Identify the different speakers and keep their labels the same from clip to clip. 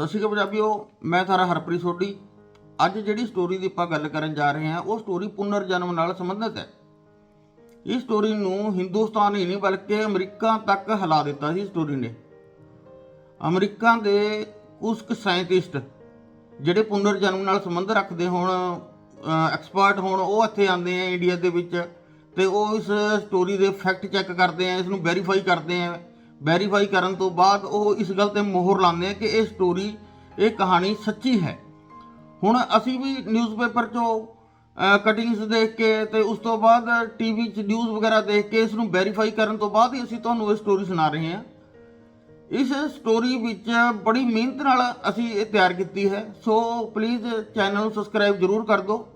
Speaker 1: ਸਤਿ ਸ਼੍ਰੀ ਅਕਾਲ ਪੰਜਾਬੀਓ, ਮੈਂ ਤੁਹਾਡਾ ਹਰਪ੍ਰੀਤ ਸੋਢੀ। ਅੱਜ ਜਿਹੜੀ ਸਟੋਰੀ ਦੀ ਆਪਾਂ ਗੱਲ ਕਰਨ ਜਾ ਰਹੇ ਹਾਂ, ਉਹ ਸਟੋਰੀ ਪੁਨਰ ਜਨਮ ਨਾਲ ਸੰਬੰਧਿਤ ਹੈ। ਇਸ ਸਟੋਰੀ ਨੂੰ ਹਿੰਦੁਸਤਾਨ ਹੀ ਨਹੀਂ, ਬਲਕਿ ਅਮਰੀਕਾ ਤੱਕ ਹਿਲਾ ਦਿੱਤਾ ਸੀ ਸਟੋਰੀ ਨੇ। ਅਮਰੀਕਾ ਦੇ ਕੁਝ ਕੁ ਸਾਇੰਟਿਸਟ ਜਿਹੜੇ ਪੁਨਰ ਜਨਮ ਨਾਲ ਸੰਬੰਧ ਰੱਖਦੇ ਹੋਣ ਐਕਸਪਰਟ ਹੋਣ, ਉਹ ਇੱਥੇ ਆਉਂਦੇ ਆ ਇੰਡੀਆ ਦੇ ਵਿੱਚ ਤੇ ਉਹ ਇਸ ਸਟੋਰੀ ਦੇ ਫੈਕਟ ਚੈੱਕ ਕਰਦੇ ਆ, ਇਸ ਨੂੰ ਵੈਰੀਫਾਈ ਕਰਦੇ ਆ। ਵੈਰੀਫਾਈ ਕਰਨ ਤੋਂ ਬਾਅਦ ਉਹ ਇਸ ਗੱਲ ਤੇ ਮੋਹਰ ਲਾਉਂਦੇ ਆ ਕਿ ਇਹ ਸਟੋਰੀ ਇਹ ਕਹਾਣੀ ਸੱਚੀ ਹੈ। ਹੁਣ ਅਸੀਂ ਵੀ ਨਿਊਜ਼ਪੇਪਰ 'ਚੋਂ ਕਟਿੰਗਸ ਦੇਖ ਕੇ ਤੇ ਉਸ ਤੋਂ ਬਾਅਦ ਟੀਵੀ 'ਚ ਨਿਊਜ਼ ਵਗੈਰਾ ਦੇਖ ਕੇ ਇਸ ਨੂੰ ਵੈਰੀਫਾਈ ਕਰਨ ਤੋਂ ਬਾਅਦ ਹੀ ਅਸੀਂ ਤੁਹਾਨੂੰ ਇਹ ਸਟੋਰੀ ਸੁਣਾ ਰਹੇ ਹਾਂ। ਇਸ ਸਟੋਰੀ ਵਿੱਚ ਬੜੀ ਮਿਹਨਤ ਨਾਲ ਅਸੀਂ ਇਹ ਤਿਆਰ ਕੀਤੀ ਹੈ। ਸੋ ਪਲੀਜ਼ ਚੈਨਲ ਨੂੰ ਸਬਸਕ੍ਰਾਈਬ ਜ਼ਰੂਰ ਕਰ ਦਿਓ।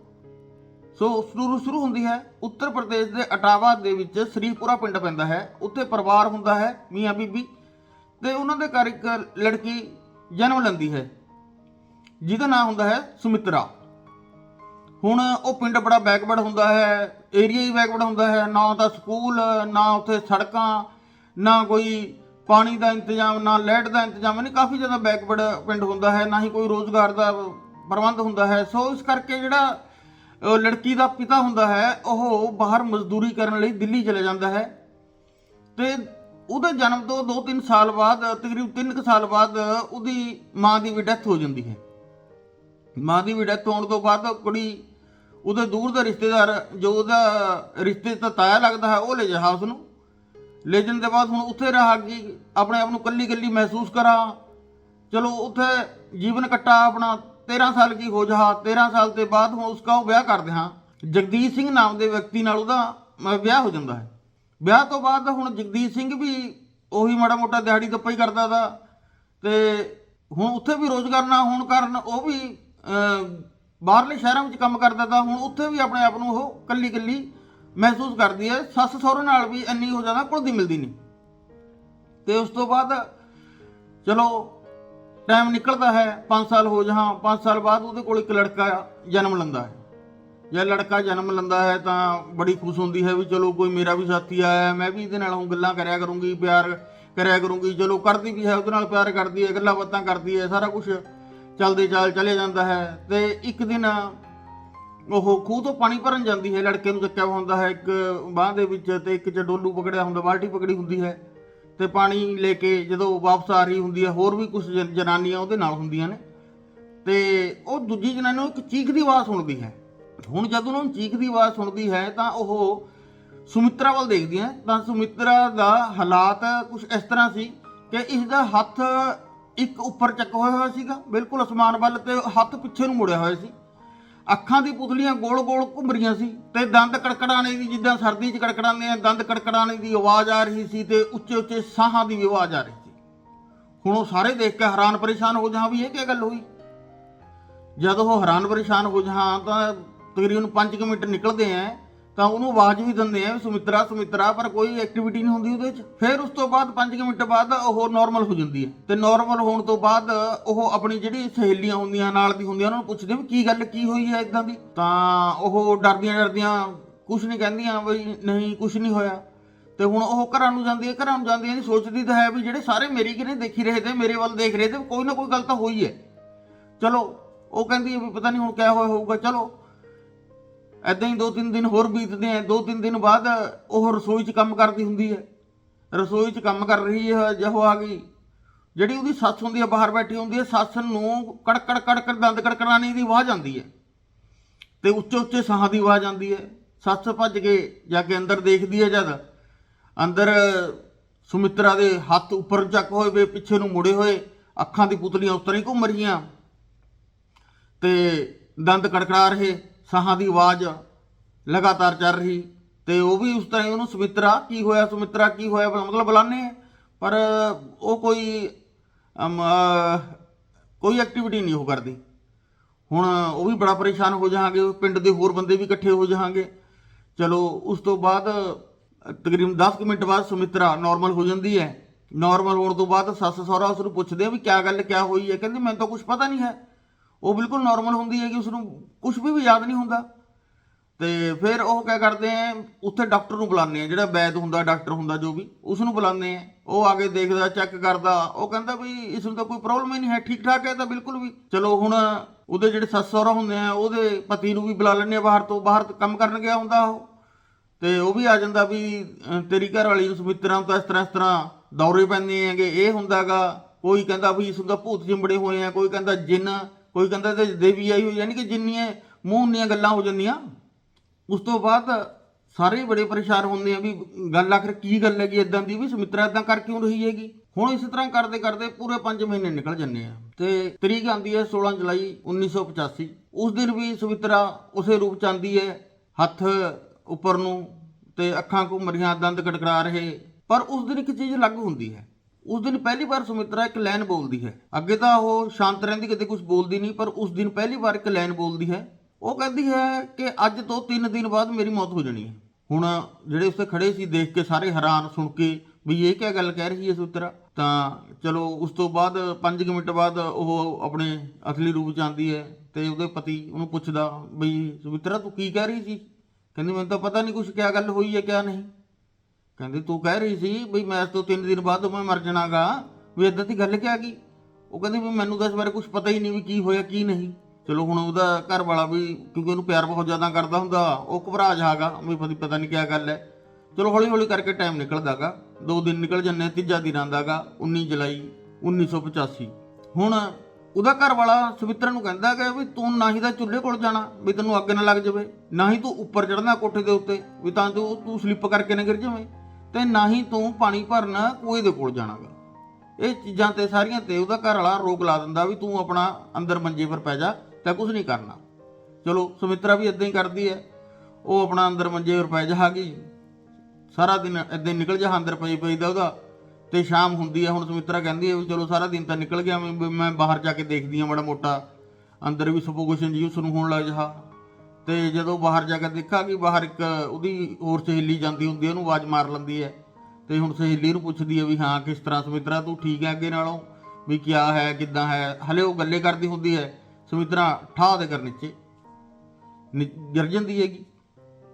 Speaker 1: ਸੋ ਸ਼ੁਰੂ ਸ਼ੁਰੂ ਹੁੰਦੀ ਹੈ, ਉੱਤਰ ਪ੍ਰਦੇਸ਼ ਦੇ ਅਟਾਵਾ ਦੇ ਵਿੱਚ ਸ੍ਰੀਪੁਰਾ ਪਿੰਡ ਪੈਂਦਾ ਹੈ, ਉੱਥੇ ਪਰਿਵਾਰ ਹੁੰਦਾ ਹੈ ਮੀਆਂ ਬੀਬੀ ਤੇ ਉਹਨਾਂ ਦੇ ਘਰ ਇੱਕ ਲੜਕੀ ਜਨਮ ਲੈਂਦੀ ਹੈ, ਜਿਹਦਾ ਨਾਮ ਹੁੰਦਾ ਹੈ ਸੁਮਿਤਰਾ। ਹੁਣ ਉਹ ਪਿੰਡ ਬੜਾ ਬੈਕਵਰਡ ਹੁੰਦਾ ਹੈ, ਏਰੀਆ ਹੀ ਬੈਕਵਰਡ ਹੁੰਦਾ ਹੈ, ਨਾ ਤਾਂ ਸਕੂਲ, ਨਾ ਉੱਥੇ ਸੜਕਾਂ, ਨਾ ਕੋਈ ਪਾਣੀ ਦਾ ਇੰਤਜ਼ਾਮ, ਨਾ ਲਾਈਟ ਦਾ ਇੰਤਜ਼ਾਮ ਨਹੀਂ ਕਾਫੀ ਜ਼ਿਆਦਾ ਬੈਕਵਰਡ ਪਿੰਡ ਹੁੰਦਾ ਹੈ, ਨਾ ਹੀ ਕੋਈ ਰੋਜ਼ਗਾਰ ਦਾ ਪ੍ਰਬੰਧ ਹੁੰਦਾ ਹੈ। ਸੋ ਇਸ ਕਰਕੇ ਜਿਹੜਾ ਲੜਕੀ ਦਾ ਪਿਤਾ ਹੁੰਦਾ ਹੈ, ਉਹ ਬਾਹਰ ਮਜ਼ਦੂਰੀ ਕਰਨ ਲਈ ਦਿੱਲੀ ਚਲੇ ਜਾਂਦਾ ਹੈ। ਤੇ ਉਹਦੇ ਜਨਮ ਤੋਂ 2-3 ਸਾਲ ਬਾਅਦ, ਤਕਰੀਬਨ 3 ਸਾਲ ਬਾਅਦ ਉਹਦੀ ਮਾਂ ਦੀ ਵੀ ਡੈਥ ਹੋ ਜਾਂਦੀ ਹੈ। ਮਾਂ ਦੀ ਵੀ ਡੈਥ ਹੋਣ ਤੋਂ ਬਾਅਦ ਕੁੜੀ ਉਹਦੇ ਦੂਰ ਦਾ ਰਿਸ਼ਤੇਦਾਰ, ਜੋ ਉਹਦਾ ਰਿਸ਼ਤੇ ਦਾ ਤਾਇਆ ਲੱਗਦਾ ਹੈ, ਉਹ ਲੈ ਜਾ ਹਾਊਸ ਨੂੰ। ਲੈ ਜਾਣ ਦੇ ਬਾਅਦ ਹੁਣ ਉੱਥੇ ਰਹਾ ਕਿ ਆਪਣੇ ਆਪ ਨੂੰ ਕੱਲੀ ਕੱਲੀ ਮਹਿਸੂਸ ਕਰਾਂ। ਚਲੋ, ਉੱਥੇ ਜੀਵਨ ਕੱਟਾ ਆਪਣਾ। 13 ਸਾਲ ਕੀ ਹੋ ਜਹਾ 13 ਸਾਲ ਦੇ ਬਾਅਦ ਹੁਣ ਉਸਕਾ ਉਹ ਵਿਆਹ ਕਰਦੇ ਹਾਂ। ਜਗਦੀਸ਼ ਸਿੰਘ ਨਾਮ ਦੇ ਵਿਅਕਤੀ ਨਾਲ ਉਹਦਾ ਅਹ, ਵਿਆਹ ਹੋ ਜਾਂਦਾ ਹੈ। ਵਿਆਹ ਤੋਂ ਬਾਅਦ ਹੁਣ ਜਗਦੀਸ਼ ਸਿੰਘ ਵੀ ਉਹੀ ਮਾੜਾ ਮੋਟਾ ਦਿਹਾੜੀ ਦੱਪਾ ਹੀ ਕਰਦਾ ਦਾ ਤੇ ਹੁਣ ਉੱਥੇ ਵੀ ਰੋਜ਼ਗਾਰ ਨਾ ਹੋਣ ਕਾਰਨ ਉਹ ਵੀ ਬਾਹਰਲੇ ਸ਼ਹਿਰਾਂ ਵਿੱਚ ਕੰਮ ਕਰਦਾ ਤਾ। ਹੁਣ ਉੱਥੇ ਵੀ ਆਪਣੇ ਆਪ ਨੂੰ ਉਹ ਕੱਲੀ ਕੱਲੀ ਮਹਿਸੂਸ ਕਰਦੀ ਹੈ। ਸੱਸ ਸਹੁਰੇ ਨਾਲ ਵੀ ਇੰਨੀ ਹੋ ਜਾਂਦਾ ਘੁਲਦੀ ਮਿਲਦੀ ਨਹੀਂ। ਤੇ ਉਸ ਤੋਂ ਬਾਅਦ ਚਲੋ ਟਾਈਮ ਨਿਕਲਦਾ ਹੈ 5 ਸਾਲ ਹੋ ਜਹਾਂ 5 ਸਾਲ ਬਾਅਦ ਉਹਦੇ ਕੋਲ ਇੱਕ ਲੜਕਾ ਜਨਮ ਲੈਂਦਾ ਹੈ। ਜੇ ਲੜਕਾ ਜਨਮ ਲੈਂਦਾ ਹੈ ਤਾਂ ਬੜੀ ਖੁਸ਼ ਹੁੰਦੀ ਹੈ ਵੀ ਚਲੋ ਕੋਈ ਮੇਰਾ ਵੀ ਸਾਥੀ ਆਇਆ, ਮੈਂ ਵੀ ਇਹਦੇ ਨਾਲ ਗੱਲਾਂ ਕਰਿਆ ਕਰੂੰਗੀ, ਪਿਆਰ ਕਰਿਆ ਕਰੂੰਗੀ, ਚਲੋ ਕਰਦੀ ਵੀ ਹੈ, ਉਹਦੇ ਨਾਲ ਪਿਆਰ ਕਰਦੀ ਹੈ, ਗੱਲਾਂ ਬਾਤਾਂ ਕਰਦੀ ਹੈ, ਸਾਰਾ ਕੁਝ ਚੱਲਦੇ ਚਾਲ ਚਲੇ ਜਾਂਦਾ ਹੈ ਤੇ ਇੱਕ ਦਿਨ ਉਹ ਖੂਹ ਤੋਂ ਪਾਣੀ ਭਰਨ ਜਾਂਦੀ ਹੈ, ਲੜਕੇ ਨੂੰ ਚੱਕਿਆ ਹੁੰਦਾ ਹੈ, ਇੱਕ ਬਾਹ ਦੇ ਵਿੱਚ ਤੇ ਇੱਕ ਚ ਡੋਲੂ ਪਕੜਿਆ ਹੁੰਦਾ, ਬਾਲਟੀ ਪਕੜੀ ਹੁੰਦੀ ਹੈ। ਤੇ ਪਾਣੀ ਲੈ ਕੇ ਜਦੋਂ ਵਾਪਸ ਆ ਰਹੀ ਹੁੰਦੀ ਹੈ ਹੋਰ ਵੀ ਕੁਝ ਜਨਾਨੀਆਂ ਉਹਦੇ ਨਾਲ ਹੁੰਦੀਆਂ ਨੇ। ਤੇ ਉਹ ਦੂਜੀ ਜਨਾਨੀ ਨੂੰ ਇੱਕ ਚੀਖ ਦੀ ਆਵਾਜ਼ ਸੁਣਦੀ ਹੈ। ਹੁਣ ਜਦੋਂ ਉਹਨੂੰ ਚੀਖ ਦੀ ਆਵਾਜ਼ ਸੁਣਦੀ ਹੈ, ਤਾਂ ਉਹ ਸੁਮਿਤਰਾ ਵੱਲ ਦੇਖਦੀ ਹੈ। ਤਾਂ ਸੁਮਿਤਰਾ ਦਾ ਹਾਲਾਤ ਕੁਝ ਇਸ ਤਰ੍ਹਾਂ ਸੀ ਕਿ ਇਸ ਦਾ ਹੱਥ ਇੱਕ ਉੱਪਰ ਚੱਕ ਹੋਇਆ ਹੋਇਆ ਸੀਗਾ, ਬਿਲਕੁਲ ਅਸਮਾਨ ਵੱਲ ਤੇ ਹੱਥ ਪਿੱਛੇ ਨੂੰ ਮੁੜਿਆ ਹੋਇਆ ਸੀ। ਅੱਖਾਂ ਦੀ ਪੁਤਲੀਆਂ ਗੋਲ-ਗੋਲ ਘੁੰਮ ਰਹੀਆਂ ਸੀ ਤੇ ਦੰਦ ਕੜਕੜਾਣੇ ਦੀ ਜਿੱਦਾਂ ਸਰਦੀ 'ਚ ਕੜਕੜਾਉਂਦੇ ਆ, ਦੰਦ ਕੜਕੜਾਣੇ ਦੀ ਆਵਾਜ਼ ਆ ਰਹੀ ਸੀ ਤੇ ਉੱਚੇ-ਉੱਚੇ ਸਾਹਾਂ ਦੀ ਵੀ ਆਵਾਜ਼ ਆ ਰਹੀ ਸੀ। ਹੁਣ ਉਹ ਸਾਰੇ ਦੇਖ ਕੇ ਹੈਰਾਨ ਪਰੇਸ਼ਾਨ ਹੋ ਜਾਂ ਵੀ ਇਹ ਕੀ ਗੱਲ ਹੋਈ? ਜਦੋਂ ਉਹ ਹੈਰਾਨ ਪਰੇਸ਼ਾਨ ਹੋ ਜਾਂ ਤਾਂ ਤਕਰੀਬਨ 5 ਮਿੰਟ ਨਿਕਲਦੇ ਆ ਤਾਂ ਉਹਨੂੰ ਆਵਾਜ਼ ਵੀ ਦਿੰਦੇ ਆ ਵੀ ਸੁਮਿਤਰਾ ਸੁਮਿਤਰਾ, ਪਰ ਕੋਈ ਐਕਟੀਵਿਟੀ ਨਹੀਂ ਹੁੰਦੀ ਉਹਦੇ ਵਿੱਚ। ਫਿਰ ਉਸ ਤੋਂ ਬਾਅਦ 5 ਮਿੰਟ ਬਾਅਦ ਉਹ ਨਾਰਮਲ ਹੋ ਜਾਂਦੀ ਹੈ। ਤੇ ਨਾਰਮਲ ਹੋਣ ਤੋਂ ਬਾਅਦ ਉਹ ਆਪਣੀ ਜਿਹੜੀ ਸਹੇਲੀਆਂ ਹੁੰਦੀਆਂ, ਨਾਲ ਦੀ ਹੁੰਦੀਆਂ, ਉਹਨਾਂ ਨੂੰ ਪੁੱਛਦੇ ਵੀ ਕੀ ਗੱਲ, ਕੀ ਹੋਈ ਹੈ ਇਦਾਂ ਦੀ। ਤਾਂ ਉਹ ਡਰਦੀਆਂ ਡਰਦੀਆਂ ਕੁਝ ਨਹੀਂ ਕਹਿੰਦੀਆਂ ਬਈ ਨਹੀਂ ਕੁਝ ਨਹੀਂ ਹੋਇਆ। ਤੇ ਹੁਣ ਉਹ ਘਰਾਂ ਨੂੰ ਜਾਂਦੀ ਹੈ, ਘਰਾਂ ਨੂੰ ਜਾਂਦੀ ਹੈ ਸੋਚਦੀ ਤਾਂ ਹੈ ਵੀ ਜਿਹੜੇ ਸਾਰੇ ਮੇਰੀ ਕਿਨੇ ਦੇਖੀ ਰਹੇ ਤੇ, ਮੇਰੇ ਵੱਲ ਦੇਖ ਰਹੇ ਤੇ, ਕੋਈ ਨਾ ਕੋਈ ਗੱਲ ਤਾਂ ਹੋਈ ਹੈ। ਚਲੋ, ਉਹ ਕਹਿੰਦੀ ਹੈ ਵੀ ਪਤਾ ਨਹੀਂ ਹੁਣ ਕਿਆ ਹੋਇਆ ਹੋਊਗਾ, ਚਲੋ। ਐਦਾਂ ਹੀ ਦੋ ਤਿੰਨ ਦਿਨ ਹੋਰ ਬੀਤਦੇ ਆ ਦੋ ਤਿੰਨ ਦਿਨ ਬਾਅਦ ਉਹ ਰਸੋਈ 'ਚ ਕੰਮ ਕਰਦੀ ਹੁੰਦੀ ਹੈ। ਰਸੋਈ 'ਚ ਕੰਮ ਕਰ ਰਹੀ ਹੈ ਜਦੋਂ ਆ ਗਈ। ਜਿਹੜੀ ਉਹਦੀ ਸੱਸ ਹੁੰਦੀ ਹੈ ਬਾਹਰ ਬੈਠੀ ਹੁੰਦੀ ਹੈ, ਸੱਸ ਨੂੰ ਕੜਕੜ ਕੜਕੜ, ਦੰਦ ਕੜਕੜਾਣੀ ਦੀ ਆਵਾਜ਼ ਆਉਂਦੀ ਹੈ। ਤੇ ਉੱਚੇ ਉੱਚੇ ਸਾਹ ਦੀ ਆਵਾਜ਼ ਆਉਂਦੀ ਹੈ। ਸੱਸ ਭੱਜ ਕੇ ਜਾ ਕੇ ਅੰਦਰ ਦੇਖਦੀ ਹੈ ਜਦ। ਅੰਦਰ ਸੁਮਿਤਰਾ ਦੇ ਹੱਥ ਉੱਪਰ ਚੱਕ ਹੋਏ, ਵੇ ਪਿੱਛੇ ਨੂੰ ਮੁੜੇ ਹੋਏ, ਅੱਖਾਂ ਦੀ ਪੁਤਲੀਆਂ ਉਸ ਤਰ੍ਹਾਂ ਹੀ ਘੁੰਮ ਰਹੀਆਂ। ਤੇ ਦੰਦ ਕੜਕੜਾ ਰਹੇ। ਸਾਹਾਂ ਦੀ ਆਵਾਜ਼ ਲਗਾਤਾਰ ਚੱਲ ਰਹੀ ਤੇ ਉਹ ਵੀ ਉਸ ਤਰ੍ਹਾਂ ਹੀ ਉਹਨੂੰ ਸੁਮਿਤਰਾ ਕੀ ਹੋਇਆ, ਸੁਮਿਤਰਾ ਕੀ ਹੋਇਆ ਮਤਲਬ ਬੁਲਾਉਂਦੇ ਪਰ ਉਹ ਕੋਈ ਕੋਈ ਐਕਟੀਵਿਟੀ ਨਹੀਂ ਉਹ ਕਰਦੀ। ਹੁਣ ਉਹ ਵੀ ਬੜਾ ਪਰੇਸ਼ਾਨ ਹੋ ਜਾਣਗੇ ਪਿੰਡ ਦੇ ਹੋਰ ਬੰਦੇ ਵੀ ਇਕੱਠੇ ਹੋ ਜਾਣਗੇ ਚਲੋ, ਉਸ ਤੋਂ ਬਾਅਦ ਤਕਰੀਬਨ 10 ਕੁ ਮਿੰਟ ਬਾਅਦ ਸੁਮਿਤਰਾ ਨਾਰਮਲ ਹੋ ਜਾਂਦੀ ਹੈ। ਨਾਰਮਲ ਹੋਣ ਤੋਂ ਬਾਅਦ ਸੱਸ ਸਹੁਰਾ ਉਸ ਨੂੰ ਪੁੱਛਦੇ ਆ ਵੀ ਕਿਆ ਗੱਲ, ਕਿਆ ਹੋਈ ਹੈ? ਕਹਿੰਦੀ, ਮੈਨੂੰ ਤਾਂ ਕੁਝ ਪਤਾ ਨਹੀਂ ਹੈ। ਉਹ ਬਿਲਕੁਲ ਨਾਰਮਲ ਹੁੰਦੀ ਹੈ ਕਿ ਉਸ ਨੂੰ ਕੁਝ ਵੀ ਵੀ ਯਾਦ ਨਹੀਂ ਹੁੰਦਾ। ਤੇ ਫਿਰ ਉਹ ਕਿਆ ਕਰਦੇ ਆ ਉੱਥੇ ਡਾਕਟਰ ਨੂੰ ਬੁਲਾਉਂਦੇ ਆ ਜਿਹੜਾ ਵੈਦ ਹੁੰਦਾ ਡਾਕਟਰ ਹੁੰਦਾ, ਜੋ ਵੀ ਉਸ ਨੂੰ ਬੁਲਾਉਂਦੇ ਆ ਉਹ ਆ ਕੇ ਦੇਖਦਾ ਚੈੱਕ ਕਰਦਾ, ਉਹ ਕਹਿੰਦਾ ਵੀ ਇਸ ਨੂੰ ਤਾਂ ਕੋਈ ਪ੍ਰੋਬਲਮ ਹੀ ਨਹੀਂ ਹੈ ਠੀਕ ਠਾਕ ਹੈ ਤਾਂ ਬਿਲਕੁਲ ਵੀ। ਚਲੋ ਹੁਣ ਉਹਦੇ ਜਿਹੜੇ ਸੱਸ ਸਹੁਰਾ ਹੁੰਦੇ ਆ ਉਹਦੇ ਪਤੀ ਨੂੰ ਵੀ ਬੁਲਾ ਲੈਂਦੇ ਆ ਬਾਹਰ ਤੋਂ, ਬਾਹਰ ਕੰਮ ਕਰਨ ਗਿਆ ਹੁੰਦਾ ਉਹ। ਤੇ ਉਹ ਵੀ ਆ ਜਾਂਦਾ ਵੀ ਤੇਰੀ ਘਰ ਵਾਲੀ ਨੂੰ ਸੁਮਿਤਰਾ ਨੂੰ ਤਾਂ ਇਸ ਤਰ੍ਹਾਂ ਇਸ ਤਰ੍ਹਾਂ ਦੌਰੇ ਪੈਂਦੇ ਹੈਗੇ। ਇਹ ਹੁੰਦਾਗਾ ਕੋਈ ਕਹਿੰਦਾ ਵੀ ਇਸ ਦਾ ਭੂਤ ਚਿੰਬੜੇ ਹੋਏ ਆ, ਕੋਈ ਕਹਿੰਦਾ ਜਿੰਨ। ਕੋਈ ਕਹਿੰਦਾ ਤੇ ਦੇਵੀ ਆਈ ਹੋਈ ਯਾਨੀ ਕਿ ਜਿੰਨੀਆਂ ਮੂੰਹ ਦੀਆਂ ਗੱਲਾਂ ਹੋ ਜਾਂਦੀਆਂ, ਉਸ ਤੋਂ ਬਾਅਦ ਸਾਰੇ ਬੜੇ ਪਰੇਸ਼ਾਨ ਹੁੰਦੇ ਆ ਵੀ ਗੱਲ ਆਖਰ ਕੀ ਗੱਲ ਹੈਗੀ ਇਦਾਂ ਦੀ, ਵੀ ਸੁਮਿਤਰਾ ਇਦਾਂ ਕਰ ਕਿਉਂ ਰਹੀ ਹੈਗੀ? ਹੁਣ ਇਸ ਤਰ੍ਹਾਂ ਕਰਦੇ ਕਰਦੇ ਪੂਰੇ 5 ਮਹੀਨੇ ਨਿਕਲ ਜੰਨੇ ਆ। ਤੇ ਤਰੀਕ ਆਂਦੀ ਹੈ 16 ਜੁਲਾਈ 1985 ਉਸ ਦਿਨ ਵੀ ਸੁਮਿਤਰਾ ਉਸੇ ਰੂਪ ਚ ਆਂਦੀ ਹੈ, ਹੱਥ ਉੱਪਰ ਨੂੰ ਤੇ ਅੱਖਾਂ ਘੁੰਮ ਰਹੀਆਂ, ਦੰਦ ਕੜਕੜਾ ਰਹੇ। ਪਰ ਉਸ ਦਿਨ ਇੱਕ ਚੀਜ਼ ਅਲੱਗ ਹੁੰਦੀ ਹੈ। ਉਸ ਦਿਨ ਪਹਿਲੀ ਵਾਰ ਸੁਮਿਤਰਾ ਇੱਕ ਲਾਈਨ ਬੋਲਦੀ ਹੈ। ਅੱਗੇ ਤਾਂ ਉਹ ਸ਼ਾਂਤ ਰਹਿੰਦੀ, ਕਦੇ ਕੁਝ ਬੋਲਦੀ ਨਹੀਂ, ਪਰ ਉਸ ਦਿਨ ਪਹਿਲੀ ਵਾਰ ਇੱਕ ਲਾਈਨ ਬੋਲਦੀ ਹੈ। ਉਹ ਕਹਿੰਦੀ ਹੈ ਕਿ ਅੱਜ ਤੋਂ 3 ਦਿਨ ਬਾਅਦ ਮੇਰੀ ਮੌਤ ਹੋ ਜਾਣੀ ਹੈ। ਹੁਣ ਜਿਹੜੇ ਉੱਥੇ ਖੜੇ ਸੀ, ਦੇਖ ਕੇ ਸਾਰੇ ਹੈਰਾਨ ਸੁਣ ਕੇ ਵੀ ਇਹ ਕੀ ਗੱਲ ਕਹਿ ਰਹੀ ਹੈ ਸੁਤਰਾ ਤਾਂ ਚਲੋ, ਉਸ ਤੋਂ ਬਾਅਦ 5 ਮਿੰਟ ਬਾਅਦ ਉਹ ਆਪਣੇ ਅਸਲੀ ਰੂਪ ਚ ਆਉਂਦੀ ਹੈ ਤੇ ਉਹਦੇ ਪਤੀ ਉਹਨੂੰ ਪੁੱਛਦਾ ਬਈ ਸੁਮਿਤਰਾ, ਤੂੰ ਕੀ ਕਹਿ ਰਹੀ ਸੀ? ਕਹਿੰਦੀ, ਮੈਨੂੰ ਤਾਂ ਪਤਾ ਨਹੀਂ ਕੁਝ ਕਿਆ ਗੱਲ ਹੋਈ ਹੈ, ਕਿਆ ਨਹੀਂ। ਕਹਿੰਦੀ ਤੂੰ ਕਹਿ ਰਹੀ ਸੀ ਵੀ ਮੈਂ ਇਸ ਤੋਂ 3 ਦਿਨ ਬਾਅਦ ਮੈਂ ਮਰ ਜਾਣਾਗਾ, ਵੀ ਇਦਾਂ ਦੀ ਗੱਲ ਕਿਆ ਗਈ? ਉਹ ਕਹਿੰਦੀ ਵੀ ਮੈਨੂੰ ਤਾਂ ਇਸ ਬਾਰੇ ਕੁਝ ਪਤਾ ਹੀ ਨਹੀਂ ਵੀ ਕੀ ਹੋਇਆ, ਕੀ ਨਹੀਂ। ਚਲੋ ਹੁਣ ਉਹਦਾ ਘਰ ਵਾਲਾ ਵੀ, ਕਿਉਂਕਿ ਉਹਨੂੰ ਪਿਆਰ ਬਹੁਤ ਜ਼ਿਆਦਾ ਕਰਦਾ ਹੁੰਦਾ, ਉਹ ਘਬਰਾ ਜਾਗਾ, ਵੀ ਪਤਾ ਪਤਾ ਨਹੀਂ ਕਿਆ ਗੱਲ ਹੈ। ਚਲੋ ਹੌਲੀ ਹੌਲੀ ਕਰਕੇ ਟਾਈਮ ਨਿਕਲਦਾਗਾ। ਦੋ ਦਿਨ ਨਿਕਲ ਜੰਨੇ ਤੀਜਾ ਦਿਨ ਆਂਦਾਗਾ 19 ਜੁਲਾਈ 1985 ਹੁਣ ਉਹਦਾ ਘਰ ਵਾਲਾ ਸੁਵਿਤਰ ਨੂੰ ਕਹਿੰਦਾ ਕਿ ਵੀ ਤੂੰ ਨਾ ਹੀ ਤਾਂ ਚੁੱਲ੍ਹੇ ਕੋਲ ਜਾਣਾ, ਵੀ ਤੈਨੂੰ ਅੱਗ ਨਾ ਲੱਗ ਜਾਵੇ, ਨਾ ਹੀ ਤੂੰ ਉੱਪਰ ਚੜਨਾ ਕੋਠੇ ਦੇ ਉੱਤੇ, ਵੀ ਤਾਂ ਜੋ ਤੂੰ ਸਲਿੱਪ ਕਰਕੇ ਨਾ ਗਿਰ ਜਾਵੇਂ। ਤੇ ਨਾ ਹੀ ਤੂੰ ਪਾਣੀ ਭਰਨਾ ਕੂਏ ਦੇ ਕੋਲ ਜਾਣਾਗਾ ਇਹ ਚੀਜ਼ਾਂ ਤੇ ਸਾਰੀਆਂ ਤੇ ਉਹਦਾ ਘਰ ਵਾਲਾ ਰੋਕ ਲਾ ਦਿੰਦਾ ਵੀ ਤੂੰ ਆਪਣਾ ਅੰਦਰ ਮੰਜੇ ਪਰ ਪੈ ਜਾ ਤਾਂ ਕੁਝ ਨਹੀਂ ਕਰਨਾ। ਚਲੋ, ਸੁਮਿਤਰਾ ਵੀ ਇਦਾਂ ਹੀ ਕਰਦੀ ਹੈ। ਉਹ ਆਪਣਾ ਅੰਦਰ ਮੰਜੇ ਪਰ ਪੈ ਜਾਗੀ ਸਾਰਾ ਦਿਨ ਇਦਾਂ ਹੀ ਨਿਕਲ ਜਾ, ਅੰਦਰ ਪਈ ਪਈ ਦਾ ਉਹਦਾ। ਤੇ ਸ਼ਾਮ ਹੁੰਦੀ ਹੈ ਹੁਣ ਸੁਮਿਤਰਾ ਕਹਿੰਦੀ ਹੈ ਵੀ ਚਲੋ ਸਾਰਾ ਦਿਨ ਤਾਂ ਨਿਕਲ ਗਿਆ, ਮੈਂ ਬਾਹਰ ਜਾ ਕੇ ਦੇਖਦੀ ਹਾਂ ਮਾੜਾ ਮੋਟਾ। ਅੰਦਰ ਵੀ ਸਫੋਕੇਸ਼ਨ ਜੀ ਉਸ ਨੂੰ ਹੋਣ ਲੱਗ ਜਾ। ਤੇ ਜਦੋਂ ਬਾਹਰ ਜਾ ਕੇ ਦੇਖਾ ਕਿ ਬਾਹਰ ਇੱਕ ਉਹਦੀ ਹੋਰ ਸਹੇਲੀ ਜਾਂਦੀ ਹੁੰਦੀ ਹੈ ਉਹਨੂੰ ਆਵਾਜ਼ ਮਾਰ ਲੈਂਦੀ ਹੈ। ਤੇ ਹੁਣ ਸਹੇਲੀ ਨੂੰ ਪੁੱਛਦੀ ਹੈ ਵੀ ਹਾਂ, ਕਿਸ ਤਰ੍ਹਾਂ ਸੁਮਿਤਰਾ, ਤੂੰ ਠੀਕ ਹੈ ਅੱਗੇ ਨਾਲੋਂ? ਵੀ ਕਿਆ ਹੈ, ਕਿੱਦਾਂ ਹੈ? ਹਲੇ ਉਹ ਗੱਲੇ ਕਰਦੀ ਹੁੰਦੀ ਹੈ, ਸੁਮਿਤਰਾ ਠਾਹ ਦੇ ਕਰ ਨੀਚੇ। ਨਿ- ਗਿਰ ਜਾਂਦੀ ਹੈਗੀ।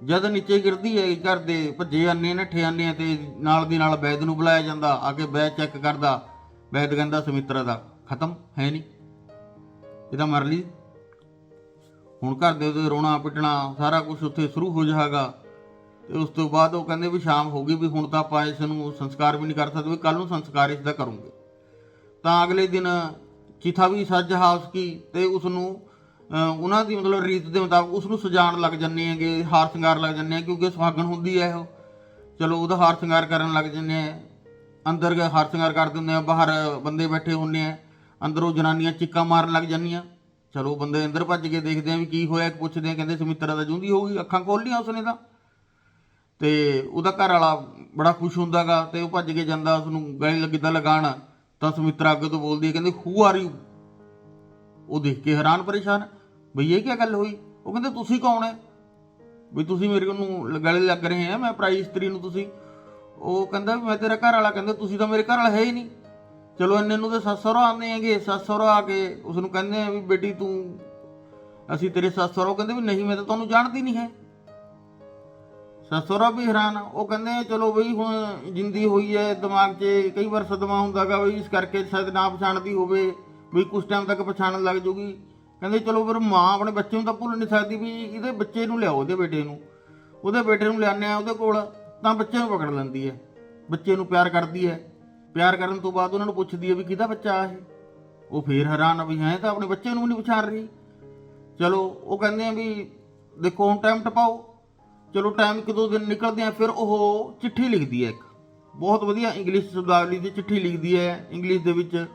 Speaker 1: ਜਦ ਨੀਚੇ ਗਿਰਦੀ ਹੈ ਘਰ ਦੇ ਭੱਜੇ ਆਨੇ, ਨੱਠੇ ਆਨੇ ਆ ਤੇ ਨਾਲ ਦੀ ਨਾਲ ਵੈਦ ਨੂੰ ਬੁਲਾਇਆ ਜਾਂਦਾ, ਆ ਕੇ ਵੈਦ ਚੈੱਕ ਕਰਦਾ। ਵੈਦ ਕਹਿੰਦਾ, ਸੁਮਿਤਰਾ ਦਾ ਖਤਮ, ਹੈ ਨਹੀਂ। ਇਹਦਾ ਤਾਂ ਮਰ ਲਈ। ਹੁਣ ਘਰ ਦੇ ਉਹਦੇ ਰੋਣਾ ਪਿੱਟਣਾ, ਸਾਰਾ ਕੁਝ ਉੱਥੇ ਸ਼ੁਰੂ ਹੋ ਜਾਏਗਾ। ਤੇ ਉਸ ਤੋਂ ਬਾਅਦ ਉਹ ਕਹਿੰਦੇ ਵੀ ਸ਼ਾਮ ਹੋ ਗਈ ਵੀ ਹੁਣ ਤਾਂ ਆਪਾਂ ਇਸ ਨੂੰ ਸੰਸਕਾਰ ਵੀ ਨਹੀਂ ਕਰ ਸਕਦੇ, ਵੀ ਕੱਲ ਨੂੰ ਸੰਸਕਾਰ ਇਸ ਦਾ ਕਰੂੰਗੇ। ਤਾਂ ਅਗਲੇ ਦਿਨ ਚਿਥਾ ਵੀ ਸੱਜ ਹਾਊਸ ਕੀ ਤੇ ਉਸ ਨੂੰ ਉਹਨਾਂ ਦੀ ਮਤਲਬ ਰੀਤ ਦੇ ਮੁਤਾਬਕ ਉਸ ਨੂੰ ਸਜਾਉਣ ਲੱਗ ਜੰਨੇ ਹੈਗੇ, ਹਾਰ ਸ਼ਿੰਗਾਰ ਲੱਗ ਜੰਨੇ ਆ ਕਿਉਂਕਿ ਸੁਹਾਗਣ ਹੁੰਦੀ ਹੈ ਉਹ। ਚਲੋ ਉਹਦਾ ਹਾਰ ਸ਼ਿੰਗਾਰ ਕਰਨ ਲੱਗ ਜੰਨੇ ਆ ਅੰਦਰ ਹਾਰ ਸ਼ਿੰਗਾਰ ਕਰ ਦਿੰਦੇ ਆ, ਬਾਹਰ ਬੰਦੇ ਬੈਠੇ ਹੁੰਨੇ ਆ ਅੰਦਰੋਂ ਜਨਾਨੀਆਂ ਚੀਕਾਂ ਮਾਰਨ ਲੱਗ ਜਾਂਦੀਆਂ। ਚਲੋ ਬੰਦੇ ਅੰਦਰ ਭੱਜ ਕੇ ਦੇਖਦੇ ਆ ਵੀ ਕੀ ਹੋਇਆ, ਪੁੱਛਦੇ ਆ, ਕਹਿੰਦੇ ਸੁਮਿਤਰਾ ਦਾ ਹੋ ਗਈ ਅੱਖਾਂ ਖੋਲ ਲੀਆਂ ਉਸਨੇ ਤਾਂ। ਤੇ ਉਹਦਾ ਘਰ ਵਾਲਾ ਬੜਾ ਖੁਸ਼ ਹੁੰਦਾਗਾ ਤੇ ਉਹ ਭੱਜ ਕੇ ਜਾਂਦਾ ਉਸ ਨੂੰ ਗਲੇ ਲੱਗਦਾ ਲਗਾਣ ਤਾਂ ਸੁਮਿਤਰਾ ਅੱਗੇ ਤੋਂ ਬੋਲਦੀ ਹੈ ਕਹਿੰਦੀ ਹੂ ਆਰ ਯੂ ਉਹ ਦੇਖ ਕੇ ਹੈਰਾਨ ਪਰੇਸ਼ਾਨ, ਬਈ ਇਹ ਕੀ ਗੱਲ ਹੋਈ? ਉਹ ਕਹਿੰਦੇ, ਤੁਸੀਂ ਕੌਣ ਹੈ ਵੀ ਤੁਸੀਂ ਮੇਰੇ ਨੂੰ ਗਲੇ ਲੱਗ ਰਹੇ ਆ, ਮੈਂ ਪ੍ਰਾਈ ਇਸਤਰੀ ਨੂੰ ਤੁਸੀਂ। ਉਹ ਕਹਿੰਦਾ ਵੀ ਮੈਂ ਤੇਰਾ ਘਰ ਵਾਲਾ ਕਹਿੰਦਾ, ਤੁਸੀਂ ਤਾਂ ਮੇਰੇ ਘਰ ਵਾਲਾ ਹੈ ਹੀ ਨਹੀਂ। ਚਲੋ ਇੰਨੇ ਨੂੰ ਤੇ ਸੱਸ ਸਹੁਰਾ ਆਉਂਦੇ ਹੈਗੇ ਸੱਸ ਸਹੁਰਾ ਆ ਕੇ ਉਸ ਨੂੰ ਕਹਿੰਦੇ ਆ ਵੀ ਬੇਟੀ ਤੂੰ, ਅਸੀਂ ਤੇਰੇ ਸੱਸ ਸਹੁਰਾ ਕਹਿੰਦੇ ਵੀ ਨਹੀਂ, ਮੈਂ ਤਾਂ ਤੁਹਾਨੂੰ ਜਾਣਦੀ ਨਹੀਂ ਹੈ। ਸੱਸ ਸਸੁਰਾ ਵੀ ਹੈਰਾਨ, ਉਹ ਕਹਿੰਦੇ ਚਲੋ ਬਈ ਹੁਣ ਜਿੰਦੀ ਹੋਈ ਹੈ, ਦਿਮਾਗ 'ਚ ਕਈ ਵਾਰ ਸਦਮਾ ਹੁੰਦਾਗਾ ਬਈ, ਇਸ ਕਰਕੇ ਸ਼ਾਇਦ ਨਾ ਪਛਾਣਦੀ ਹੋਵੇ ਵੀ ਕੁਝ ਟਾਈਮ ਤੱਕ ਪਛਾਣਨ ਲੱਗ ਜੂਗੀ। ਕਹਿੰਦੇ ਚਲੋ ਫਿਰ ਮਾਂ ਆਪਣੇ ਬੱਚੇ ਨੂੰ ਤਾਂ ਭੁੱਲ ਨਹੀਂ ਸਕਦੀ ਵੀ ਇਹਦੇ ਬੱਚੇ ਨੂੰ ਲਿਆਓ, ਉਹਦੇ ਬੇਟੇ ਨੂੰ। ਉਹਦੇ ਬੇਟੇ ਨੂੰ ਲਿਆਉਂਦੇ ਆ ਉਹਦੇ ਕੋਲ, ਤਾਂ ਬੱਚੇ ਨੂੰ ਪਕੜ ਲੈਂਦੀ ਹੈ, ਬੱਚੇ ਨੂੰ ਪਿਆਰ ਕਰਦੀ ਹੈ। ਪਿਆਰ ਕਰਨ ਤੋਂ ਬਾਅਦ ਉਹਨਾਂ ਨੂੰ ਪੁੱਛਦੀ ਹੈ ਵੀ ਕਿਹਦਾ ਬੱਚਾ ਆ ਇਹ। ਉਹ ਫੇਰ ਹੈਰਾਨ ਆ ਵੀ ਹੈ ਤਾਂ ਆਪਣੇ ਬੱਚੇ ਨੂੰ ਵੀ ਨਹੀਂ ਪਛਾਣ ਰਹੀ। ਚਲੋ, ਉਹ ਕਹਿੰਦੇ ਆ ਵੀ ਦੇਖੋ, ਹੁਣ ਟਾਈਮ ਟਪਾਓ। ਚਲੋ ਟਾਈਮ ਇੱਕ ਦੋ ਦਿਨ ਨਿਕਲਦੇ ਆ, ਫਿਰ ਉਹ ਚਿੱਠੀ ਲਿਖਦੀ ਹੈ ਇੱਕ। ਬਹੁਤ ਵਧੀਆ ਇੰਗਲਿਸ਼ ਸ਼ਬਦਾਵਲੀ ਦੀ ਚਿੱਠੀ ਲਿਖਦੀ ਹੈ ਇੰਗਲਿਸ਼ ਦੇ ਵਿੱਚ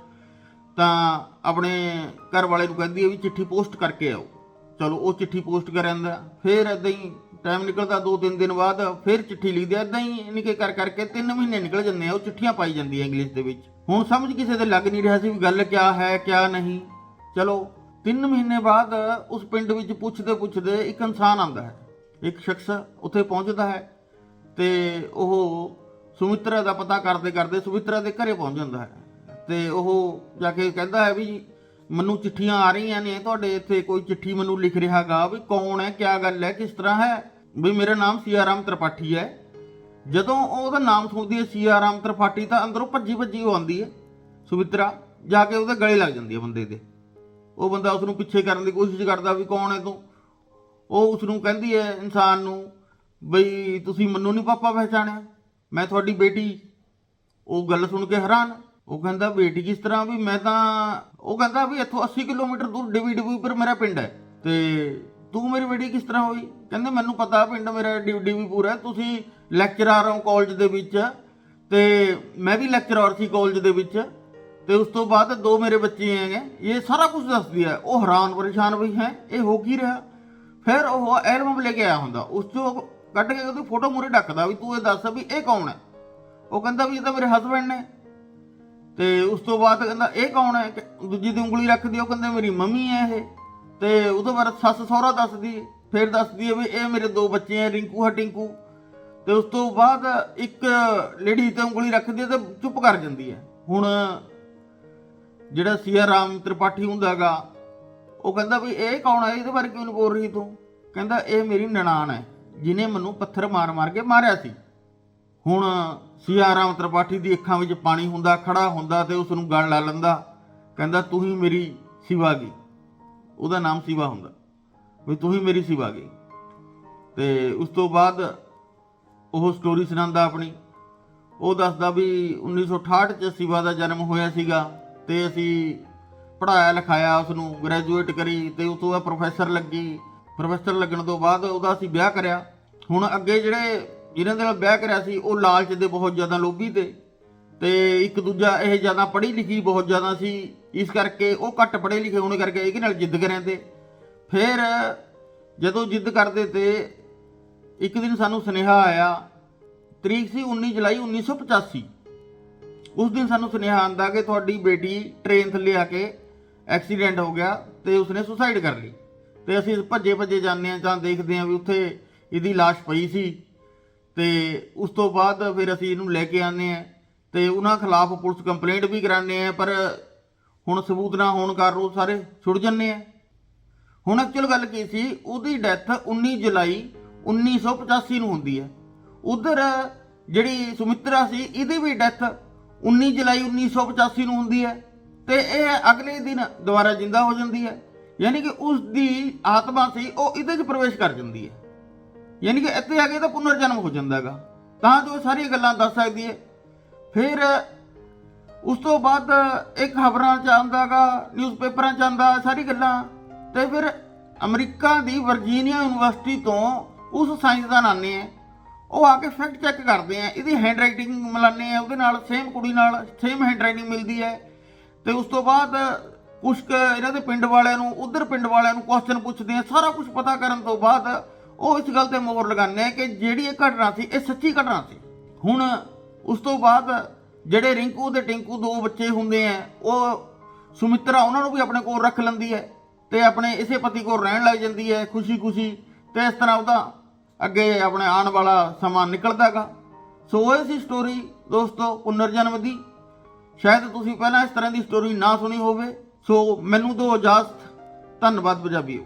Speaker 1: ਤਾਂ ਆਪਣੇ ਘਰ ਵਾਲੇ ਨੂੰ ਕਹਿੰਦੀ ਹੈ ਵੀ ਚਿੱਠੀ ਪੋਸਟ ਕਰਕੇ ਆਓ। ਚਲੋ, ਉਹ ਚਿੱਠੀ ਪੋਸਟ ਕਰ ਆਂਦਾ ਫਿਰ ਇਦਾਂ ਹੀ ਟਾਈਮ ਨਿਕਲਦਾ ਦੋ ਤਿੰਨ ਦਿਨ ਬਾਅਦ, ਫਿਰ ਚਿੱਠੀ ਲਿਖਦੇ ਇਦਾਂ ਹੀ ਨਿਕੇ ਕਰ ਕਰਕੇ ਤਿੰਨ ਮਹੀਨੇ ਨਿਕਲ ਜਾਂਦੇ ਆ, ਉਹ ਚਿੱਠੀਆਂ ਪਾਈ ਜਾਂਦੀਆਂ ਇੰਗਲਿਸ਼ ਦੇ ਵਿੱਚ। ਹੁਣ ਸਮਝ ਕਿਸੇ ਦੇ ਲੱਗ ਨਹੀਂ ਰਿਹਾ ਸੀ ਵੀ ਗੱਲ ਕਿਆ ਹੈ, ਕਿਆ ਨਹੀਂ। ਚਲੋ, ਤਿੰਨ ਮਹੀਨੇ ਬਾਅਦ ਉਸ ਪਿੰਡ ਵਿੱਚ ਪੁੱਛਦੇ ਪੁੱਛਦੇ ਇੱਕ ਇਨਸਾਨ ਆਉਂਦਾ ਹੈ। ਇੱਕ ਸ਼ਖਸ ਉੱਥੇ ਪਹੁੰਚਦਾ ਹੈ ਤੇ ਉਹ ਸੁਮਿਤਰਾ ਦਾ ਪਤਾ ਕਰਦੇ ਕਰਦੇ ਸੁਮਿਤਰਾ ਦੇ ਘਰੇ ਪਹੁੰਚ ਜਾਂਦਾ ਹੈ। ਤੇ ਉਹ ਜਾ ਕੇ ਕਹਿੰਦਾ ਹੈ ਵੀ ਮੈਨੂੰ ਚਿੱਠੀਆਂ ਆ ਰਹੀਆਂ ਨੇ, ਤੁਹਾਡੇ ਇੱਥੇ ਕੋਈ ਚਿੱਠੀ ਮੈਨੂੰ ਲਿਖ ਰਿਹਾਗਾ ਵੀ ਕੌਣ ਹੈ, ਕਿਆ ਗੱਲ ਹੈ, ਕਿਸ ਤਰ੍ਹਾਂ ਹੈ? ਵੀ ਮੇਰਾ ਨਾਮ ਸਿਆਰਾਮ ਤ੍ਰਿਪਾਠੀ ਹੈ। ਜਦੋਂ ਉਹ ਉਹਦਾ ਨਾਮ ਸੁਣਦੀ ਹੈ ਸੀਆਰਾਮ ਤ੍ਰਿਪਾਠੀ ਤਾਂ ਅੰਦਰੋਂ ਭੱਜੀ ਭੱਜੀ ਉਹ ਆਉਂਦੀ ਹੈ। ਸੁਮਿਤਰਾ ਜਾ ਕੇ ਉਹਦੇ ਗਲੇ ਲੱਗ ਜਾਂਦੀ ਹੈ ਬੰਦੇ ਦੇ। ਉਹ ਬੰਦਾ ਉਸ ਨੂੰ ਪਿੱਛੇ ਕਰਨ ਦੀ ਕੋਸ਼ਿਸ਼ ਕਰਦਾ ਵੀ ਕੌਣ ਹੈ ਤੂੰ? ਉਹ ਉਸ ਨੂੰ ਕਹਿੰਦੀ ਹੈ ਇਨਸਾਨ ਨੂੰ ਬਈ ਤੁਸੀਂ ਮੈਨੂੰ ਨਹੀਂ ਪਾਪਾ ਪਹਿਚਾਣਿਆ? ਮੈਂ ਤੁਹਾਡੀ ਬੇਟੀ। ਉਹ ਗੱਲ ਸੁਣ ਕੇ ਹੈਰਾਨ। ਉਹ ਕਹਿੰਦਾ, ਬੇਟੀ ਕਿਸ ਤਰ੍ਹਾਂ? ਵੀ ਮੈਂ ਤਾਂ ਉਹ ਕਹਿੰਦਾ ਵੀ ਇੱਥੋਂ 80 ਕਿਲੋਮੀਟਰ ਦੂਰ ਡਿਵੀ ਡਿਵੀ ਪਰ ਮੇਰਾ ਪਿੰਡ ਹੈ। ਤੇ ਤੂੰ ਮੇਰੀ ਬੇਟੀ ਕਿਸ ਤਰ੍ਹਾਂ ਹੋਈ? ਕਹਿੰਦੇ ਮੈਨੂੰ ਪਤਾ, ਪਿੰਡ ਮੇਰਾ ਡਿਵ ਵੀ ਪੂਰਾ ਤੁਸੀਂ ਲੈਕਚਰਰ ਹੋ ਕਾਲਜ ਦੇ ਵਿੱਚ ਤੇ ਮੈਂ ਵੀ ਲੈਕਚਰਰ ਸੀ ਕਾਲਜ ਦੇ ਵਿੱਚ। ਤੇ ਉਸ ਤੋਂ ਬਾਅਦ ਦੋ ਮੇਰੇ ਬੱਚੇ ਹੈਗੇ। ਇਹ ਸਾਰਾ ਕੁਝ ਦੱਸਦੀ ਹੈ। ਉਹ ਹੈਰਾਨ ਪਰੇਸ਼ਾਨ ਵੀ ਹੈ। ਇਹ ਹੋ ਕੀ ਰਿਹਾ? ਫਿਰ ਉਹ ਐਲਬਮ ਲੈ ਕੇ ਆਇਆ ਹੁੰਦਾ। ਉਸ ਤੋਂ ਕੱਢ ਕੇ ਉਹਦੀ ਫੋਟੋ ਮੂਰੇ ਡੱਕਦਾ ਵੀ ਤੂੰ ਇਹ ਦੱਸ ਵੀ ਇਹ ਕੌਣ ਹੈ? ਉਹ ਕਹਿੰਦਾ ਵੀ ਇਹ ਤਾਂ ਮੇਰੇ ਹਸਬੰਡ ਨੇ। ਤੇ ਉਸ ਤੋਂ ਬਾਅਦ ਕਹਿੰਦਾ, ਇਹ ਕੌਣ ਹੈ? ਦੂਜੀ ਦੀ ਉਂਗਲੀ ਰੱਖਦੀ, ਉਹ ਕਹਿੰਦਾ, ਮੇਰੀ ਮੰਮੀ ਹੈ ਇਹ। ਤੇ ਉਹਦੇ ਬਾਅਦ ਸੱਸ ਸਹੁਰਾ ਦੱਸਦੀ, ਫਿਰ ਦੱਸਦੀ ਹੈ ਵੀ ਇਹ ਮੇਰੇ ਦੋ ਬੱਚੇ ਹੈ ਰਿੰਕੂ ਹੈ ਟਿੰਕੂ। ਤੇ ਉਸ ਤੋਂ ਬਾਅਦ ਇੱਕ ਲੇਡੀ ਤੇ ਉਂਗਲੀ ਰੱਖਦੀ ਹੈ ਤੇ ਚੁੱਪ ਕਰ ਜਾਂਦੀ ਹੈ ਹੁਣ ਜਿਹੜਾ ਸੀਆ ਰਾਮ ਤ੍ਰਿਪਾਠੀ ਹੁੰਦਾਗਾ ਉਹ ਕਹਿੰਦਾ ਵੀ ਇਹ ਕੌਣ ਹੈ ਇਹਦੇ ਬਾਰੇ ਕਿਉਂ ਨਹੀਂ ਬੋਲ ਰਹੀ ਤੂੰ? ਕਹਿੰਦਾ ਇਹ ਮੇਰੀ ਨਨਾਣ ਹੈ ਜਿਨੇ ਮੈਨੂੰ ਪੱਥਰ ਮਾਰ ਮਾਰ ਕੇ ਮਾਰਿਆ ਸੀ। ਹੁਣ ਸੀਆ ਰਾਮ ਤ੍ਰਿਪਾਠੀ ਦੀ ਅੱਖਾਂ ਵਿੱਚ ਪਾਣੀ ਹੁੰਦਾ, ਖੜਾ ਹੁੰਦਾ ਤੇ ਉਸ ਨੂੰ ਗਲ ਲਾ ਲੈਂਦਾ, ਕਹਿੰਦਾ ਤੂੰ ਹੀ ਮੇਰੀ ਸਿਵਾਗੀ ਉਹਦਾ ਨਾਮ ਸਿਵਾ ਹੁੰਦਾ। ਵੀ ਤੂੰ ਹੀ ਮੇਰੀ ਸਿਵਾ ਗਈ। ਤੇ ਉਸ ਤੋਂ ਬਾਅਦ ਉਹ ਸਟੋਰੀ ਸੁਣਾਉਂਦਾ ਆਪਣੀ। ਉਹ ਦੱਸਦਾ ਵੀ 1968 ਚ ਸਿਵਾ ਦਾ ਜਨਮ ਹੋਇਆ ਸੀਗਾ ਤੇ ਅਸੀਂ ਪੜਾਇਆ ਲਿਖਾਇਆ ਉਸ ਨੂੰ ਗ੍ਰੈਜੂਏਟ ਕਰੀ ਤੇ ਉਸ ਤੋਂ ਬਾਅਦ ਪ੍ਰੋਫੈਸਰ ਲੱਗੀ। ਪ੍ਰੋਫੈਸਰ ਲੱਗਣ ਤੋਂ ਬਾਅਦ ਉਹਦਾ ਅਸੀਂ ਵਿਆਹ ਕਰਿਆ। ਹੁਣ ਅੱਗੇ ਜਿਹੜੇ ਜਿਹਨਾਂ ਦੇ ਨਾਲ ਵਿਆਹ ਕਰਿਆ ਸੀ, ਉਹ ਲਾਲਚ ਦੇ ਬਹੁਤ ਜ਼ਿਆਦਾ ਲੋਭੀ ਤੇ। ਤੇ ਇੱਕ ਦੂਜਾ ਇਹ ਜ਼ਿਆਦਾ ਪੜ੍ਹੀ ਲਿਖੀ ਬਹੁਤ ਜ਼ਿਆਦਾ ਸੀ। ਇਸ ਕਰਕੇ ਉਹ ਘੱਟ ਪੜ੍ਹੇ ਲਿਖੇ ਹੋਣੇ ਕਰਕੇ ਇਹਦੇ ਨਾਲ ਜਿੱਦ ਕਰਿਆ ਤੇ ਫਿਰ ਜਦੋਂ ਜਿੱਦ ਕਰਦੇ ਤੇ ਇੱਕ ਦਿਨ ਸਾਨੂੰ ਸੁਨੇਹਾ ਆਇਆ, ਤਰੀਕ ਸੀ 19 ਜੁਲਾਈ 1985 ਉਸ ਦਿਨ ਸਾਨੂੰ ਸੁਨੇਹਾ ਆਂਦਾ ਕਿ ਤੁਹਾਡੀ ਬੇਟੀ ਟ੍ਰੇਨ ਥੱਲੇ ਆ ਕੇ ਐਕਸੀਡੈਂਟ ਹੋ ਗਿਆ ਤੇ ਉਸਨੇ ਸੁਸਾਈਡ ਕਰ ਲਈ। ਤੇ ਅਸੀਂ ਭੱਜੇ ਭੱਜੇ ਜਾਂਦੇ ਹਾਂ ਤਾਂ ਦੇਖਦੇ ਹਾਂ ਵੀ ਉੱਥੇ ਇਹਦੀ ਲਾਸ਼ ਪਈ ਸੀ। ਤੇ ਉਸ ਤੋਂ ਬਾਅਦ ਫਿਰ ਅਸੀਂ ਇਹਨੂੰ ਲੈ ਕੇ ਆਉਂਦੇ ਹਾਂ ਤੇ ਉਹਨਾਂ ਖਿਲਾਫ ਪੁਲਿਸ ਕੰਪਲੇਂਟ ਵੀ ਕਰਾਉਂਦੇ ਆ ਪਰ ਹੁਣ ਸਬੂਤ ਨਾ ਹੋਣ ਕਾਰਨ ਉਹ ਸਾਰੇ ਛੁੱਟ ਜੰਨੇ ਆ। ਹੁਣ ਐਕਚੁਅਲ ਗੱਲ ਕੀ ਸੀ, ਉਹਦੀ ਡੈਥ 19 ਜੁਲਾਈ 1985 ਨੂੰ ਹੁੰਦੀ ਹੈ ਉਧਰ ਜਿਹੜੀ ਸੁਮਿਤਰਾ ਸੀ, ਇਹਦੀ ਵੀ ਡੈਥ 19 ਜੁਲਾਈ 1985 ਨੂੰ ਹੁੰਦੀ ਹੈ ਤੇ ਇਹ ਅਗਲੇ ਦਿਨ ਦੁਬਾਰਾ ਜਿੰਦਾ ਹੋ ਜਾਂਦੀ ਹੈ ਯਾਨੀ ਕਿ ਉਸ ਦੀ ਆਤਮਾ ਸੀ, ਉਹ ਇਹਦੇ 'ਚ ਪ੍ਰਵੇਸ਼ ਕਰ ਜਾਂਦੀ ਹੈ ਯਾਨੀ ਕਿ ਇੱਥੇ ਆ ਕੇ ਤਾਂ ਪੁਨਰ ਜਨਮ ਹੋ ਜਾਂਦਾ ਹੈਗਾ ਤਾਂ ਜੋ ਸਾਰੀਆਂ ਗੱਲਾਂ ਦੱਸ ਸਕਦੀ ਹੈ ਫਿਰ ਉਸ ਤੋਂ ਬਾਅਦ ਇਹ ਖਬਰਾਂ ਚ ਆਉਂਦਾਗਾ ਨਿਊਜ਼ਪੇਪਰਾਂ ਚ ਆਉਂਦਾ, ਸਾਰੀ ਗੱਲਾਂ। ਤੇ ਫਿਰ ਅਮਰੀਕਾ ਦੀ ਵਰਜੀਨੀਆ ਯੂਨੀਵਰਸਿਟੀ ਤੋਂ ਉਸ ਸਾਇੰਸਦਾਨ ਆਨੇ ਆ ਉਹ ਆ ਕੇ ਫੈਕਟ ਚੈੱਕ ਕਰਦੇ ਆ, ਇਹਦੀ ਹੈਂਡ ਰਾਈਟਿੰਗ ਮਿਲਾਨੇ ਆ, ਉਹਦੇ ਨਾਲ ਸੇਮ ਕੁੜੀ ਨਾਲ ਸੇਮ ਹੈਂਡ ਰਾਈਟਿੰਗ ਮਿਲਦੀ ਹੈ। ਤੇ ਉਸ ਤੋਂ ਬਾਅਦ ਕੁਛ ਇਹਨਾਂ ਦੇ ਪਿੰਡ ਵਾਲਿਆਂ ਨੂੰ, ਉਧਰ ਪਿੰਡ ਵਾਲਿਆਂ ਨੂੰ ਕੁਐਸਚਨ ਪੁੱਛਦੇ ਆ, ਸਾਰਾ ਕੁਝ ਪਤਾ ਕਰਨ ਤੋਂ ਬਾਅਦ ਉਹ ਇਸ ਗੱਲ ਤੇ ਮੋਹਰ ਲਗਾਉਂਦੇ ਆ ਕਿ ਜਿਹੜੀ ਇਹ ਘਟਨਾ ਸੀ, ਇਹ ਸੱਚੀ ਘਟਨਾ ਸੀ। ਹੁਣ ਉਸ ਤੋਂ ਬਾਅਦ ਜਿਹੜੇ ਰਿੰਕੂ ਤੇ ਟਿੰਕੂ ਦੋ ਬੱਚੇ ਹੁੰਦੇ ਆ, ਉਹ ਸੁਮਿਤਰਾ ਉਹਨਾਂ ਨੂੰ ਵੀ ਆਪਣੇ ਕੋਲ ਰੱਖ ਲੈਂਦੀ ਹੈ ਤੇ ਆਪਣੇ ਇਸੇ ਪਤੀ ਕੋਲ ਰਹਿਣ ਲੱਗ ਜਾਂਦੀ ਹੈ ਖੁਸ਼ੀ-ਖੁਸ਼ੀ ਤੇ ਇਸ ਤਰ੍ਹਾਂ ਉਹਦਾ ਅੱਗੇ ਆਪਣੇ ਆਉਣ ਵਾਲਾ ਸਮਾਂ ਨਿਕਲਦਾਗਾ ਸੋ ਇਹ ਸੀ ਸਟੋਰੀ ਦੋਸਤੋ ਪੁਨਰ ਜਨਮ ਦੀ। ਸ਼ਾਇਦ ਤੁਸੀਂ ਪਹਿਲਾਂ ਇਸ ਤਰ੍ਹਾਂ ਦੀ ਸਟੋਰੀ ਨਾ ਸੁਣੀ ਹੋਵੇ। ਸੋ ਮੈਨੂੰ ਦੋ ਇਜਾਜ਼ਤ, ਧੰਨਵਾਦ ਪੰਜਾਬੀਓ।